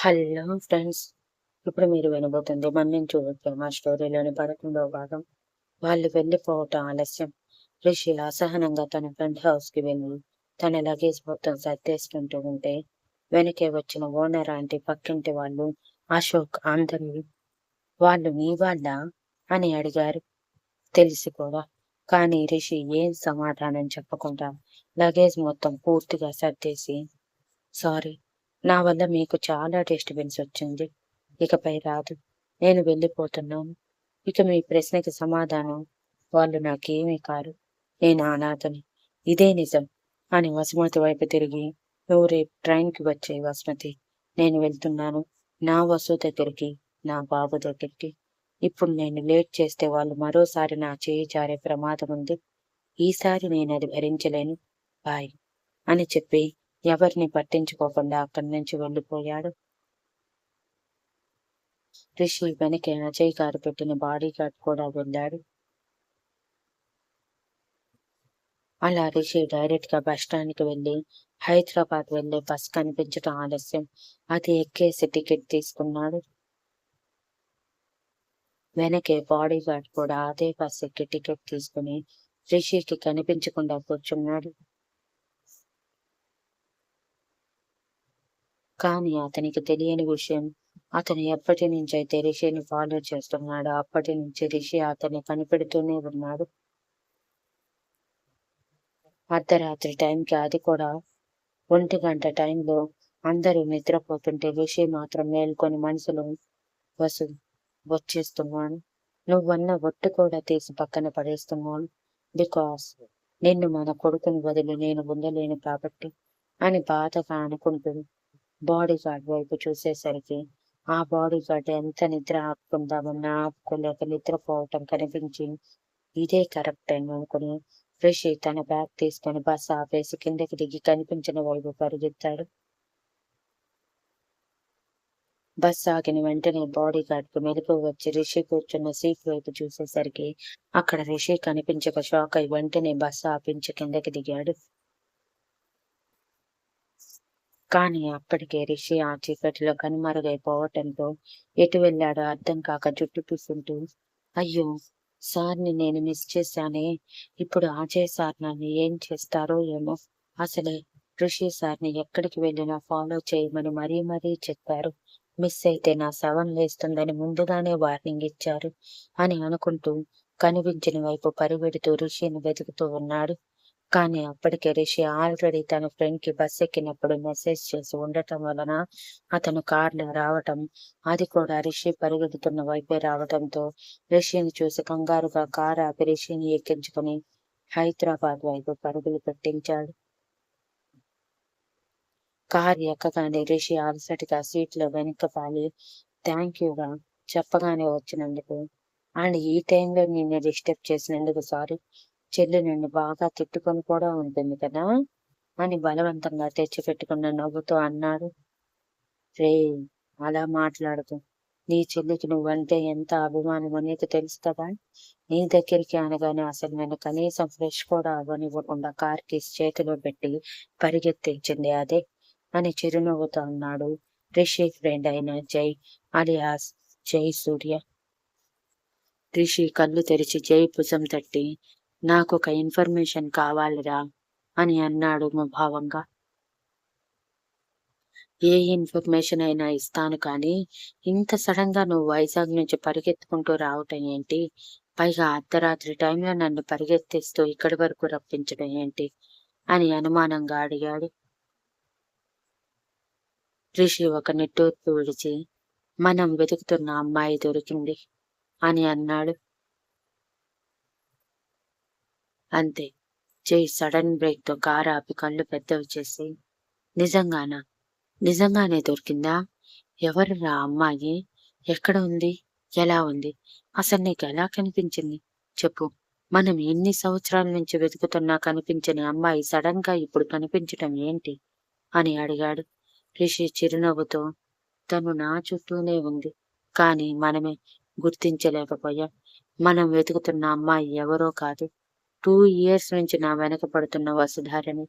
Hello friends. ఇప్పుడు మీరు వినబోతుంది మన్యం చూడొచ్చు మా స్టోరీలోని పదకొండవ భాగం. వాళ్ళు వెళ్ళిపోవటం ఆలస్యం. రిషి అసహనంగా తన ఫ్రెండ్ హౌస్కి వెళ్ళి తన లగేజ్ మొత్తం సర్దేసుకుంటూ ఉంటే వెనకే వచ్చిన ఓనర్ ఆంటీ పక్కింటి వాళ్ళు అశోక్ అందరూ వాళ్ళు మీ వాళ్ళ అని అడిగారు. తెలిసి కూడా. కానీ రిషి ఏం సమాధానం చెప్పకుండా లగేజ్ మొత్తం పూర్తిగా సర్దేసి సారీ నా వల్ల మీకు చాలా డిస్టర్బెన్స్ వచ్చింది. ఇకపై రాదు. నేను వెళ్ళిపోతున్నాను. ఇక మీ ప్రశ్నకి సమాధానం. వాళ్ళు నాకేమీ కారు. నేను అనాథని. ఇదే నిజం అని వసుమతి వైపు తిరిగి నువ్వు రేపు ట్రైన్కి వచ్చే వసుమతి. నేను వెళ్తున్నాను. నా వసు దగ్గరికి నా బాబు దగ్గరికి. ఇప్పుడు నేను లేట్ చేస్తే వాళ్ళు మరోసారి నా చేయి జారే ప్రమాదం ఉంది. ఈసారి నేను అది భరించలేను. బాయ్ అని చెప్పి ఎవరిని పట్టించుకోకుండా అక్కడి నుంచి వెళ్ళిపోయాడు. రిషి వెనకే అజయ్ గారు పెట్టిన బాడీ గార్డ్ కూడా వెళ్ళాడు. అలా రిషి డైరెక్ట్గా బస్ స్టాండ్కి వెళ్ళి హైదరాబాద్ వెళ్ళే బస్ కనిపించడం ఆలస్యం. అది ఎక్కేసి టికెట్ తీసుకున్నాడు. వెనకే బాడీ గార్డ్ కూడా అదే బస్ ఎక్కి టికెట్ తీసుకుని రిషికి కనిపించకుండా కూర్చున్నాడు. కానీ అతనికి తెలియని విషయం అతను ఎప్పటి నుంచి అయితే రిషిని ఫాలో చేస్తున్నాడో అప్పటి నుంచి రిషి అతన్ని కనిపెడుతూనే ఉన్నాడు. అర్ధరాత్రి టైంకి అది కూడా ఒంటి గంట టైంలో అందరూ నిద్రపోతుంటే రిషి మాత్రం మేల్కొని మనసులో వసు వచ్చేస్తున్నాను నువ్వన్న ఒట్టు కూడా తీసి పక్కన పడేస్తున్నాను బికాస్ నిన్ను మన కొడుకుని వదిలి నేను ఉండలేను కాబట్టి అని బాధగా అనుకుంటుంది. బాడీ గార్డ్ వైపు చూసేసరికి ఆ బాడీ గార్డ్ ఎంత నిద్ర ఆపుకుందామన్నా ఆపుకోలేక నిద్రపోవటం కనిపించి ఇదే కరెక్ట్ టైం అనుకుని రిషి తన బ్యాగ్ తీసుకొని బస్ ఆపేసి కిందకి దిగి కనిపించిన వైపు పరిగెత్తాడు. బస్ ఆగిన వెంటనే బాడీ గార్డ్కు మెలకు వచ్చి రిషి కూర్చున్న సీట్ వైపు చూసేసరికి అక్కడ రిషి కనిపించక షాక్ అయి వెంటనే బస్ ఆపించి కిందకి దిగాడు. కానీ అప్పటికే రిషి ఆ చీకటిలో కనుమరుగైపోవటంతో ఎటు వెళ్ళాడో అర్థం కాక జుట్టు పూసుంటూ అయ్యో సార్ని నేను మిస్ చేశానే. ఇప్పుడు అజయ్ సార్ నన్ను ఏం చేస్తారో ఏమో. అసలే ఋషి సార్ని ఎక్కడికి వెళ్ళినా ఫాలో చేయమని మరీ మరీ చెప్పారు. మిస్ అయితే నా శవం లేస్తుందని ముందుగానే వార్నింగ్ ఇచ్చారు అని అనుకుంటూ కనిపించిన వైపు పరిగెడుతూ ఋషిని వెతుకుతూ ఉన్నాడు. కానీ అప్పటికే రిషి ఆల్రెడీ తన ఫ్రెండ్కి బస్ ఎక్కినప్పుడు మెసేజ్ చేసి ఉండటం వలన అతను కార్లో రావటం అది కూడా రిషి పరిగెడుతున్న వైపే రావటంతో రిషిని చూసి కంగారుగా కారు ఆపి రిషిని ఎక్కించుకుని హైదరాబాద్ వైపు పరుగులు పెట్టించాడు. కారు ఎక్కగానే రిషి అలసటిగా సీట్లో వెనకపాలి థ్యాంక్ యూగా చెప్పగానే వచ్చినందుకు అండ్ ఈ టైంలో నిన్ను డిస్టర్బ్ చేసినందుకు సారీ. చెల్లి నిన్ను బాగా తిట్టుకొని కూడా ఉంటుంది కదా? అని బలవంతంగా తెచ్చిపెట్టుకున్న నవ్వుతో అన్నాడు రే అలా మాట్లాడుతూ నీ చెల్లికి నువ్వంటే ఎంత అభిమానమో నీకు తెలుసు కదా? నీ దగ్గరికి అనగానే అసలు నేను కనీసం ఫ్రెష్ కూడా అవ్వనివ్వకుండా కార్ కీస్ చేతిలో పెట్టి పరిగెత్తించింది అదే అని చిరునవ్వుతో అన్నాడు. రిషి ఫ్రెండ్ అయిన జై అలియాస్ జై సూర్య. రిషి కళ్ళు తెరిచి జై భుజం తట్టి నాకు ఒక ఇన్ఫర్మేషన్ కావాలిరా అని అన్నాడు ముభావంగా. ఏ ఇన్ఫర్మేషన్ అయినా ఇస్తాను కానీ ఇంత సడన్గా నువ్వు వైజాగ్ నుంచి పరిగెత్తుకుంటూ రావటం ఏంటి? పైగా అర్ధరాత్రి టైంలో నన్ను పరిగెత్తిస్తూ ఇక్కడి వరకు రప్పించడం ఏంటి? అని అనుమానంగా అడిగాడు. రిషి ఒక నిట్టూర్పు విడిచి మనం వెతుకుతున్న అమ్మాయి దొరికింది అని అన్నాడు. అంతే. జై సడన్ బ్రేక్తో కారు ఆపి కళ్ళు పెద్దవి చేసి నిజంగానా? నిజంగానే దొరికిందా? ఎవరు రా అమ్మాయి? ఎక్కడ ఉంది? ఎలా ఉంది? అసలు నీకు ఎలా కనిపించింది? చెప్పు. మనం ఎన్ని సంవత్సరాల నుంచి వెతుకుతున్నా కనిపించని అమ్మాయి సడన్గా ఇప్పుడు కనిపించటం ఏంటి? అని అడిగాడు. రిషి చిరునవ్వుతో తను నా చుట్టూనే ఉంది. కానీ మనమే గుర్తించలేకపోయాం. మనం వెతుకుతున్న అమ్మాయి ఎవరో కాదు. టూ ఇయర్స్ నుంచి నా వెనక పడుతున్న వసుధారని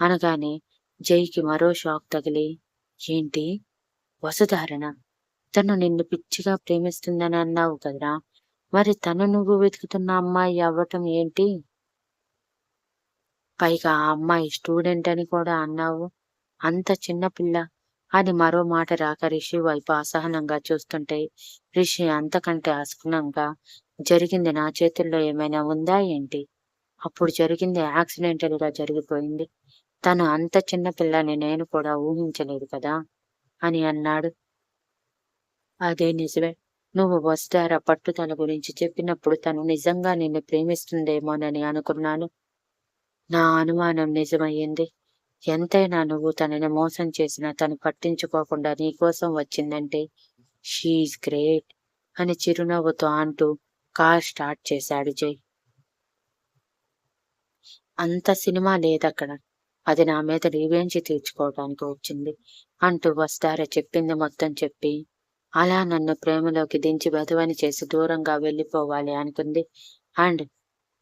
అనగానే జైకి మరో షాక్ తగిలి ఏంటి? వసుధారణ? తను నిన్ను పిచ్చిగా ప్రేమిస్తుందని అన్నావు కదరా? మరి తను నువ్వు వెతుకుతున్న అమ్మాయి అవ్వటం ఏంటి? పైగా ఆ అమ్మాయి స్టూడెంట్ అని కూడా అన్నావు. అంత చిన్న పిల్ల. అని మరో మాట రాక రిషి వైపు అసహనంగా చూస్తుంటే రిషి అంతకంటే అసహనంగా జరిగింది నా చేతుల్లో ఏమైనా ఉందా ఏంటి? అప్పుడు జరిగింది యాక్సిడెంటల్గా జరిగిపోయింది. తను అంత చిన్న పిల్లని నేను కూడా ఊహించలేదు కదా అని అన్నాడు. అదే నిజమే. నువ్వు వస్తారా పట్టుదల గురించి చెప్పినప్పుడు తను నిజంగా నిన్ను ప్రేమిస్తుందేమోనని అనుకున్నాను. నా అనుమానం నిజమయ్యింది. ఎంతైనా నువ్వు తనని మోసం చేసినా తను పట్టించుకోకుండా నీకోసం వచ్చిందంటే షీఈ్ గ్రేట్ అని చిరునవ్వుతో అంటూ కార్ స్టార్ట్ చేశాడు జై. అంత సినిమా లేదక్కడ. అది నా మీద రివెంజ్ తీర్చుకోవడానికి వచ్చింది. అంటూ వస్తారా చెప్పింది మొత్తం చెప్పి. అలా నన్ను ప్రేమలోకి దించి బదువని చేసి దూరంగా వెళ్ళిపోవాలి అనుకుంది. అండ్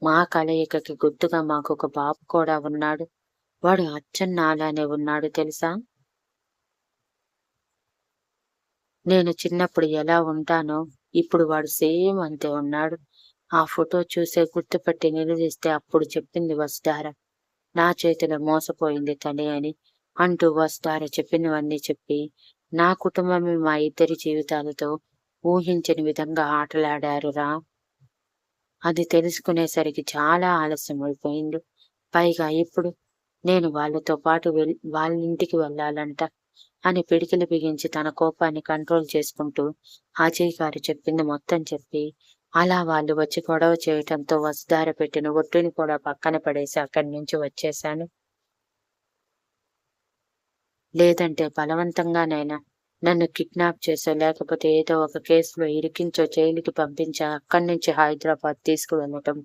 మా కలయికకి గుర్తుగా మాకు ఒక బాబు కూడా ఉన్నాడు. వాడు అచ్చన్న అలానే ఉన్నాడు తెలుసా? నేను చిన్నప్పుడు ఎలా ఉంటానో ఇప్పుడు వాడు సేమ్ అంతే ఉన్నాడు. ఆ ఫోటో చూసే గుర్తుపట్టి నిలదీస్తే అప్పుడు చెప్పింది వస్తార నా చేతిలో మోసపోయింది తనే అని అంటూ వస్తార చెప్పినవన్నీ చెప్పి నా కుటుంబమే మా ఇద్దరి జీవితాలతో ఊహించని విధంగా ఆటలాడారు రా. అది తెలుసుకునేసరికి చాలా ఆలస్యం అయిపోయింది. పైగా ఇప్పుడు నేను వాళ్ళతో పాటు వెళ్ వాళ్ళ ఇంటికి వెళ్ళాలంట అని పిడికిలు బిగించి తన కోపాన్ని కంట్రోల్ చేసుకుంటూ అజయ్ గారు చెప్పింది మొత్తం చెప్పి అలా వాళ్ళు వచ్చి గొడవ చేయటంతో వసుధార పెట్టిన ఒట్టుని కూడా పక్కన పడేసి అక్కడి నుంచి వచ్చేశాను. లేదంటే బలవంతంగానైనా నన్ను కిడ్నాప్ చేసో లేకపోతే ఏదో ఒక కేసులో ఇరికించో జైలుకి పంపించా అక్కడి నుంచి హైదరాబాద్ తీసుకువెళ్ళటం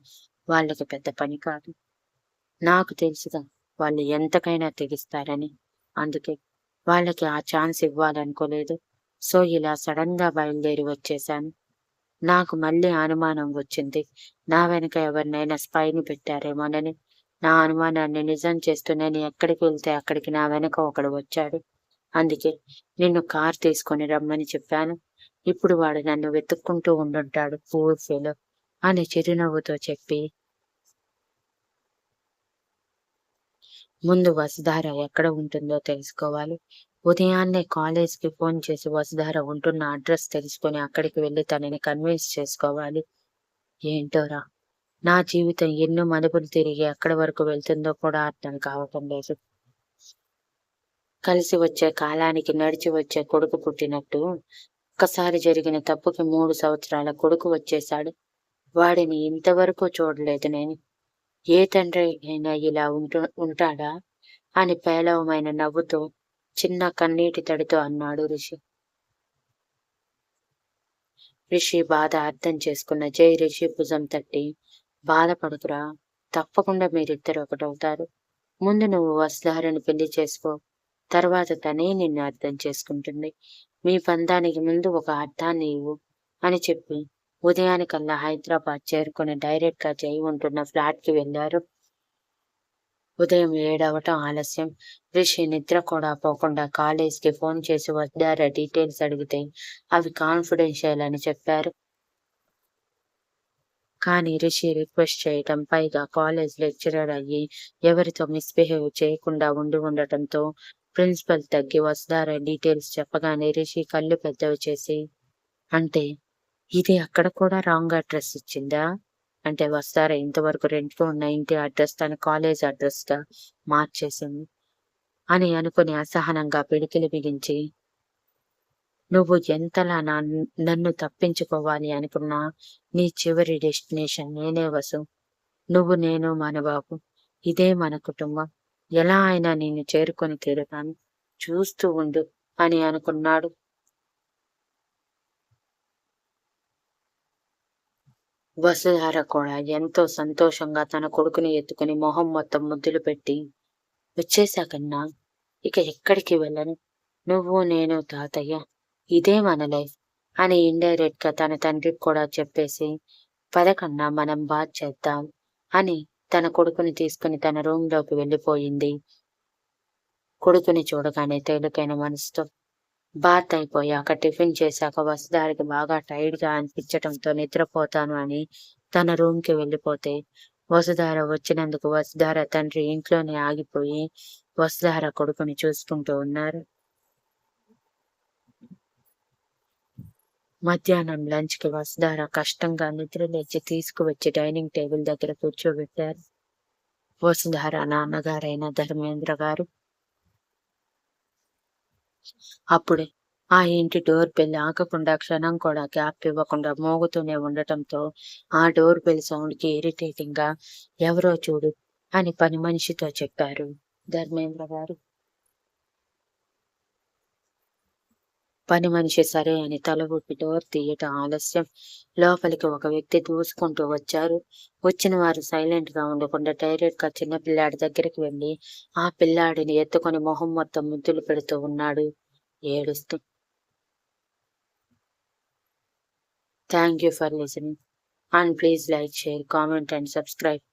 వాళ్ళకి పెద్ద పని కాదు. నాకు తెలుసుగా వాళ్ళు ఎంతకైనా తెగిస్తారని. అందుకే వాళ్ళకి ఆ ఛాన్స్ ఇవ్వాలనుకోలేదు. సో ఇలా సడన్గా బయలుదేరి వచ్చేశాను. నాకు మళ్ళీ అనుమానం వచ్చింది. నా వెనక ఎవరినైనా స్పైని పెట్టారేమోనని నా అనుమానాన్ని నిజం చేస్తూ నేను ఎక్కడికి వెళ్తే అక్కడికి నా వెనక ఒకడు వచ్చాడు. అందుకే నిన్ను కార్ తీసుకొని రమ్మని చెప్పాను. ఇప్పుడు వాడు నన్ను వెతుక్కుంటూ ఉండుంటాడు పూర్ ఫెలో అని చిరునవ్వుతో చెప్పి. ముందు వసుధార ఎక్కడ ఉంటుందో తెలుసుకోవాలి. ఉదయాన్నే కాలేజ్కి ఫోన్ చేసి వసుధార ఉంటున్న అడ్రస్ తెలుసుకొని అక్కడికి వెళ్ళి తనని కన్విన్స్ చేసుకోవాలి. ఏంటోరా? నా జీవితం ఎన్నో మలుపులు తిరిగి ఎక్కడి వరకు వెళ్తుందో కూడా అర్థం కావటం లేదు. కలిసి వచ్చే కాలానికి నడిచి వచ్చే కొడుకు పుట్టినట్టు ఒక్కసారి జరిగిన తప్పుకి మూడు సంవత్సరాల కొడుకు వచ్చేశాడు. వాడిని ఇంతవరకు చూడలేదు నేను. ఏ తండ్రి అయినా ఇలా ఉంటు ఉంటాడా? అని పేలవమైన నవ్వుతో చిన్న కన్నీటి తడితో అన్నాడు ఋషి. ఋషి బాధ అర్థం చేసుకున్న జై రిషి భుజం తట్టి బాధపడుకురా తప్పకుండా మీరిద్దరు ఒకటవుతారు. ముందు నువ్వు వసుధారని పెళ్ళి చేసుకో. తర్వాత తనే నిన్ను అర్థం చేసుకుంటుంది. మీ బంధానికి ముందు ఒక అర్థాన్ని ఇవ్వు అని చెప్పి ఉదయానికల్లా హైదరాబాద్ చేరుకుని డైరెక్ట్గా జై ఉంటున్న ఫ్లాట్కి ఉదయం ఏడవటం ఆలస్యం. రిషి నిద్ర కూడా పోకుండా కాలేజ్కి ఫోన్ చేసి వద్దారా డీటెయిల్స్ అడిగితే? అవి కాన్ఫిడెన్షియల్ అని చెప్పారు. కానీ రిషి రిక్వెస్ట్ చేయటం పైగా కాలేజ్ లెక్చరర్ అయ్యి ఎవరితో మిస్బిహేవ్ చేయకుండా ఉండి ఉండటంతో ప్రిన్సిపల్ తగ్గి వస్తారా డీటెయిల్స్ చెప్పగానే రిషి కళ్ళు పెద్దవి చేసి అంటే ఇది అక్కడ కూడా రాంగ్ అడ్రస్ ఇచ్చిందా? అంటే వస్తారా? ఇంతవరకు రెంట్కి ఉన్న ఇంటి అడ్రస్ తన కాలేజ్ అడ్రస్గా మార్చేసింది అని అనుకుని అసహనంగా పిడికిలు బిగించి నువ్వు ఎంతలా నా నన్ను తప్పించుకోవాలి అనుకున్నా నీ చివరి డెస్టినేషన్ నేనే వసు. నువ్వు నేను మన బాబు ఇదే మన కుటుంబం. ఎలా అయినా నేను చేరుకొని తీరుతాను. చూస్తూ ఉండు అని అనుకున్నాడు వసుధార కూడా ఎంతో సంతోషంగా తన కొడుకుని ఎత్తుకుని మొహం మొత్తం ముద్దులు పెట్టి వచ్చేశాకన్నా ఇక ఎక్కడికి వెళ్ళను? నువ్వు నేను తాతయ్య ఇదే మన లైఫ్ అని ఇండైరెక్ట్గా తన తండ్రికి కూడా చెప్పేసి పదకన్నా మనం బాధ చేద్దాం అని తన కొడుకుని తీసుకుని తన రూమ్లోకి వెళ్ళిపోయింది. కొడుకుని చూడగానే తేలికైన మనసుతో బాత్ అయిపోయాక టిఫిన్ చేశాక వసుధారకి బాగా టైర్డ్గా అనిపించటంతో నిద్రపోతాను అని తన రూమ్కి వెళ్ళిపోతే వసుధార వచ్చినందుకు వసుధార తండ్రి ఇంట్లోనే ఆగిపోయి వసుధార కొడుకుని చూసుకుంటూ ఉన్నారు. మధ్యాహ్నం లంచ్కి వసుధార కష్టంగా నిద్ర లేచి తీసుకువచ్చి డైనింగ్ టేబుల్ దగ్గర కూర్చోబెట్టారు. వసుధార నాన్నగారైన ధర్మేంద్ర గారు అప్పుడే ఆ ఇంటి డోర్ బెల్ ఆగకుండా క్షణం కూడా గ్యాప్ ఇవ్వకుండా మోగుతూనే ఉండటంతో ఆ డోర్ బెల్ సౌండ్కి గా ఎవరో చూడు అని పని మనిషితో చెప్పారు ధర్మేంద్ర గారు. పని మనిషి సరే అని తలబొట్టి డోర్ తీయటం ఆలస్యం. లోపలికి ఒక వ్యక్తి దూసుకుంటూ వచ్చారు. వచ్చిన వారు సైలెంట్గా ఉండకుండా డైరెక్ట్గా చిన్న పిల్లాడి దగ్గరికి వెళ్ళి ఆ పిల్లాడిని ఎత్తుకొని మొహం మొత్తం ముద్దులు పెడుతూ ఉన్నాడు. ఏడుస్తూ. Thank you for listening and please like share comment and subscribe